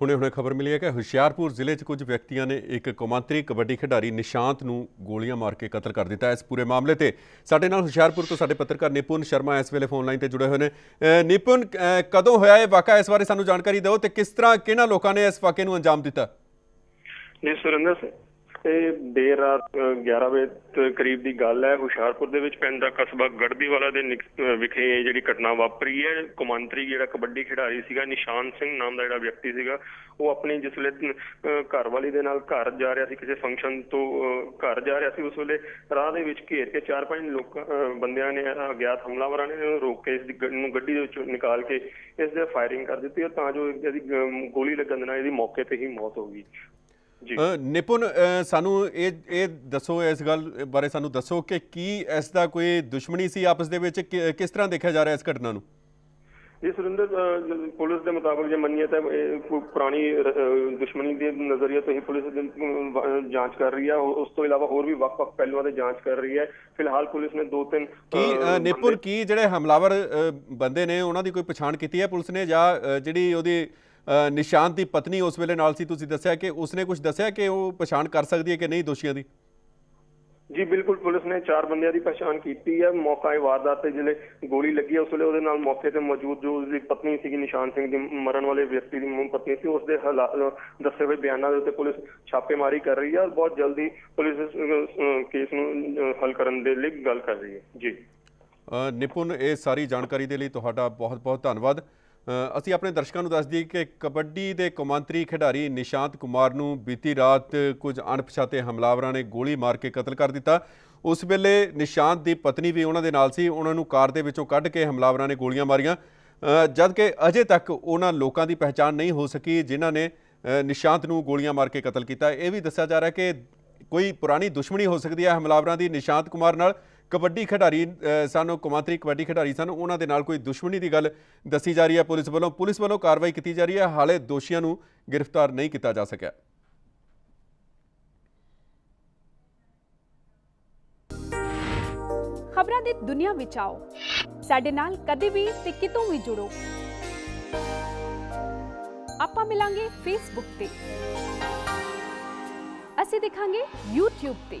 ਹੁਣੇ ਹੁਣੇ ਖਬਰ ਮਿਲੀ ਹੈ ਕਿ ਹੁਸ਼ਿਆਰਪੁਰ ਜ਼ਿਲ੍ਹੇ 'ਚ ਕੁਝ ਵਿਅਕਤੀਆਂ ਨੇ ਇੱਕ ਕੌਮਾਂਤਰੀ ਕਬੱਡੀ ਖਿਡਾਰੀ ਨਿਸ਼ਾਂਤ ਨੂੰ ਗੋਲੀਆਂ ਮਾਰ ਕੇ ਕਤਲ ਕਰ ਦਿੱਤਾ ਇਸ ਪੂਰੇ ਮਾਮਲੇ ਤੇ ਸਾਡੇ ਨਾਲ ਹੁਸ਼ਿਆਰਪੁਰ ਤੋਂ ਸਾਡੇ ਪੱਤਰਕਾਰ ਨਿਪੁੰਨ ਸ਼ਰਮਾ ਇਸ ਵੇਲੇ ਫੋਨ ਲਾਈਨ ਤੇ ਜੁੜੇ ਹੋਏ ਨੇ। ਨਿਪੁਨ ਕਦੋਂ ਹੋਇਆ ਇਹ ਵਾਕਾ ਇਸ ਬਾਰੇ ਸਾਨੂੰ ਜਾਣਕਾਰੀ ਦਿਓ ਤੇ ਕਿਸ ਤਰ੍ਹਾਂ ਕਿਹਨਾਂ ਲੋਕਾਂ ਨੇ ਇਸ ਵਾਕੇ ਨੂੰ ਅੰਜਾਮ ਦਿੱਤਾ? ਜੀ, ਸੁਰਿੰਦਰ ਸਿੰਘ ਦੇਰ ਰਾਤ ਅ, 11 ਵਜੇ ਕਰੀਬ ਦੀ ਗੱਲ ਹੈ ਹੁਸ਼ਿਆਰਪੁਰ ਦੇ ਵਿੱਚ ਪੈਂਦਾ ਕਸਬਾ ਗੜਦੀਵਾਲਾ ਦੇ ਵਿਖੇ ਇਹ ਜਿਹੜੀ ਘਟਨਾ ਵਾਪਰੀ ਹੈ ਕੌਮਾਂਤਰੀ ਜਿਹੜਾ ਕਬੱਡੀ ਖਿਡਾਰੀ ਸੀਗਾ ਨਿਸ਼ਾਨ ਸਿੰਘ ਨਾਮ ਦਾ ਜਿਹੜਾ ਵਿਅਕਤੀ ਸੀਗਾ ਉਹ ਆਪਣੀ ਜਿਸ ਵੇਲੇ ਅ, ਘਰਵਾਲੀ ਦੇ ਨਾਲ ਘਰ ਜਾ ਰਿਹਾ ਸੀ ਕਿਸੇ ਫੰਕਸ਼ਨ ਤੋਂ ਘਰ ਜਾ ਰਿਹਾ ਸੀ ਉਸ ਵੇਲੇ ਰਾਹ ਦੇ ਵਿੱਚ ਘੇਰ ਕੇ ਚਾਰ ਪੰਜ ਲੋਕਾਂ ਬੰਦਿਆਂ ਨੇ ਅਗਿਆਤ ਹਮਲਾਵਰਾਂ ਨੇ ਇਹਨੂੰ ਰੋਕ ਕੇ ਇਸ ਦੀ ਗੱਡੀ ਦੇ ਵਿੱਚੋਂ ਨਿਕਾਲ ਕੇ ਇਸ ਦੇ ਫਾਇਰਿੰਗ ਕਰ ਦਿੱਤੀ ਔਰ ਤਾਂ ਜੋ ਇਹਦੀ ਗੋਲੀ ਲੱਗਣ ਦੇ ਨਾਲ ਇਹਦੀ ਮੌਕੇ ਤੇ ਹੀ ਮੌਤ ਹੋ ਗਈ। ਨਿਪੁੰਨ ਸਾਨੂੰ ਇਹ ਇਹ ਦੱਸੋ ਇਸ ਗੱਲ ਬਾਰੇ ਸਾਨੂੰ ਦੱਸੋ ਕਿ ਕੀ ਇਸ ਦਾ ਕੋਈ ਦੁਸ਼ਮਣੀ ਸੀ ਆਪਸ ਦੇ ਵਿੱਚ? ਕਿਸ ਤਰ੍ਹਾਂ ਦੇਖਿਆ ਜਾ ਰਿਹਾ ਇਸ ਘਟਨਾ ਨੂੰ? ਜੀ ਸੁਰਿੰਦਰ ਪੁਲਿਸ ਦੇ ਮੁਤਾਬਕ ਜੇ ਮੰਨੀਏ ਤਾਂ ਪੁਰਾਣੀ ਦੁਸ਼ਮਣੀ ਦੇ ਨਜ਼ਰੀਏ ਤੋਂ ਹੀ ਪੁਲਿਸ ਜਾਂਚ ਕਰ ਰਹੀ ਹੈ ਉਸ ਤੋਂ ਇਲਾਵਾ ਹੋਰ ਵੀ ਵੱਖ-ਵੱਖ ਪਹਿਲੂਆਂ ਤੇ ਜਾਂਚ ਕਰ ਰਹੀ ਹੈ। ਫਿਲਹਾਲ ਪੁਲਿਸ ਨੇ ਦੋ ਤਿੰਨ ਕੀ ਬੰਦੇ- ਕੀ ਜਿਹੜੇ ਹਮਲਾਵਰ ਬੰਦੇ ਨੇ ਉਹਨਾਂ ਦੀ ਕੋਈ ਪਛਾਣ ਕੀਤੀ ਹੈ ਪੁਲਿਸ ਨੇ? ਜਾਂ ਜਿਹੜੀ ਉਹਦੀ ਅ, ਨਿਸ਼ਾਂਤ ਦੀ ਪਤਨੀ ਉਸ ਵੇਲੇ ਨਾਲ ਸੀ। ਤੁਸੀਂ ਦੱਸਿਆ ਕਿ ਉਸਨੇ ਕੁਝ ਦੱਸਿਆ ਕਿ ਉਹ ਪਛਾਣ ਕਰ ਸਕਦੀ ਹੈ ਕਿ ਨਹੀਂ ਦੋਸ਼ੀਆਂ ਦੀ? ਜੀ ਬਿਲਕੁਲ ਪੁਲਿਸ ਨੇ ਚਾਰ ਬੰਦਿਆਂ ਦੀ ਪਛਾਣ ਕੀਤੀ ਹੈ। ਮੌਕਾ ਇਹ ਵਾਰਦਾਤ ਤੇ ਜਿਹੜੇ ਗੋਲੀ ਲੱਗੀ ਉਸ ਵੇਲੇ ਉਹਦੇ ਨਾਲ ਮੌਕੇ ਤੇ ਮੌਜੂਦ ਜੋ ਉਸਦੀ ਪਤਨੀ ਸੀਗੀ ਨਿਸ਼ਾਨ ਸਿੰਘ ਦੀ ਮਰਨ ਵਾਲੇ ਵਿਅਕਤੀ ਦੀ ਪਤਨੀ ਸੀ। ਉਸ ਦੇ ਦੱਸੇ ਹੋਏ ਬਿਆਨਾਂ ਦੇ ਉੱਤੇ ਪੁਲਿਸ ਛਾਪੇਮਾਰੀ ਕਰ ਰਹੀ ਹੈ ਔਰ ਬਹੁਤ ਜਲਦੀ ਪੁਲਿਸ ਇਸ ਕੇਸ ਨੂੰ ਹੱਲ ਕਰਨ ਦੇ ਲਈ ਗੱਲ ਕਰ ਰਹੀ ਹੈ। ਜੀ। ਨਿਪੁੰਨ ਇਹ ਸਾਰੀ ਜਾਣਕਾਰੀ ਦੇ ਲਈ ਤੁਹਾਡਾ ਬਹੁਤ-ਬਹੁਤ ਧੰਨਵਾਦ। ਅ, ਅਸੀਂ ਆਪਣੇ ਦਰਸ਼ਕਾਂ ਨੂੰ ਦੱਸ ਦਈਏ ਕਿ ਕਬੱਡੀ ਦੇ ਕੌਮਾਂਤਰੀ ਖਿਡਾਰੀ ਨਿਸ਼ਾਂਤ ਕੁਮਾਰ ਨੂੰ ਬੀਤੀ ਰਾਤ ਕੁਝ ਅਣਪਛਾਤੇ ਹਮਲਾਵਰਾਂ ਨੇ ਗੋਲੀ ਮਾਰ ਕੇ ਕਤਲ ਕਰ ਦਿੱਤਾ। ਉਸ ਵੇਲੇ ਨਿਸ਼ਾਂਤ ਦੀ ਪਤਨੀ ਵੀ ਉਹਨਾਂ ਦੇ ਨਾਲ ਸੀ। ਉਹਨਾਂ ਨੂੰ ਕਾਰ ਦੇ ਵਿੱਚੋਂ ਕੱਢ ਕੇ ਹਮਲਾਵਰਾਂ ਨੇ ਗੋਲੀਆਂ ਮਾਰੀਆਂ। ਅ, ਜਦ ਕਿ ਅਜੇ ਤੱਕ ਉਹਨਾਂ ਲੋਕਾਂ ਦੀ ਪਹਿਚਾਣ ਨਹੀਂ ਹੋ ਸਕੀ ਜਿਨ੍ਹਾਂ ਨੇ ਨਿਸ਼ਾਂਤ ਨੂੰ ਗੋਲੀਆਂ ਮਾਰ ਕੇ ਕਤਲ ਕੀਤਾ। ਇਹ ਵੀ ਦੱਸਿਆ ਜਾ ਰਿਹਾ ਕਿ ਕੋਈ ਪੁਰਾਣੀ ਦੁਸ਼ਮਣੀ ਹੋ ਸਕਦੀ ਹੈ ਹਮਲਾਵਰਾਂ ਦੀ ਨਿਸ਼ਾਂਤ ਕੁਮਾਰ ਨਾਲ। ਕਬੱਡੀ ਖਿਡਾਰੀ ਅ, ਸਨ ਕਬੱਡੀ ਖਿਡਾਰੀ ਸਨ ਉਹਨਾਂ ਦੇ ਨਾਲ ਕੋਈ ਦੁਸ਼ਮਣੀ ਦੀ ਗੱਲ ਦੱਸੀ ਜਾ ਰਹੀ ਹੈ ਪੁਲਿਸ ਵੱਲੋਂ। ਪੁਲਿਸ ਵੱਲੋਂ ਕਾਰਵਾਈ ਕੀਤੀ ਜਾ ਰਹੀ ਹੈ ਹਾਲੇ ਦੋਸ਼ੀਆਂ ਨੂੰ ਗ੍ਰਿਫਤਾਰ ਨਹੀਂ ਕੀਤਾ ਜਾ ਸਕਿਆ। ਖਬਰਾਂ ਦੀ ਦੁਨੀਆ ਵਿੱਚ ਆਓ। ਸਾਡੇ ਨਾਲ ਕਦੇ ਵੀ ਤੇ ਕਿਤੋਂ ਵੀ ਜੁੜੋ। ਆਪਾਂ ਮਿਲਾਂਗੇ ਫੇਸਬੁੱਕ ਤੇ। ਅਸੀਂ ਦਿਖਾਂਗੇ YouTube ਤੇ।